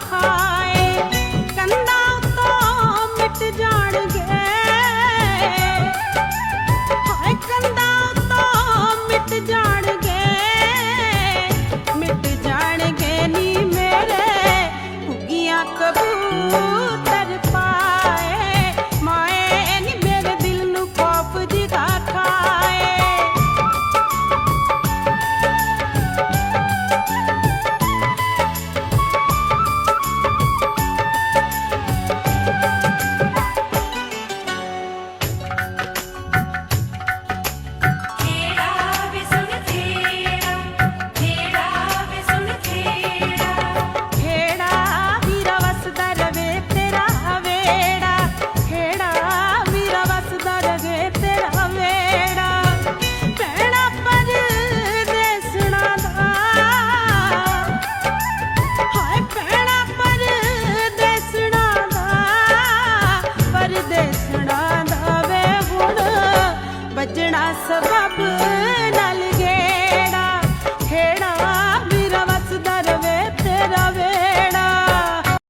ਖਾਏ। ਤੋਂ ਮਿਟ ਜਾਣਗੇ। ਹਾਏ ਕੰਦਾ ਤੋਂ ਮਿਟ ਜਾਣਗੇ। a problem.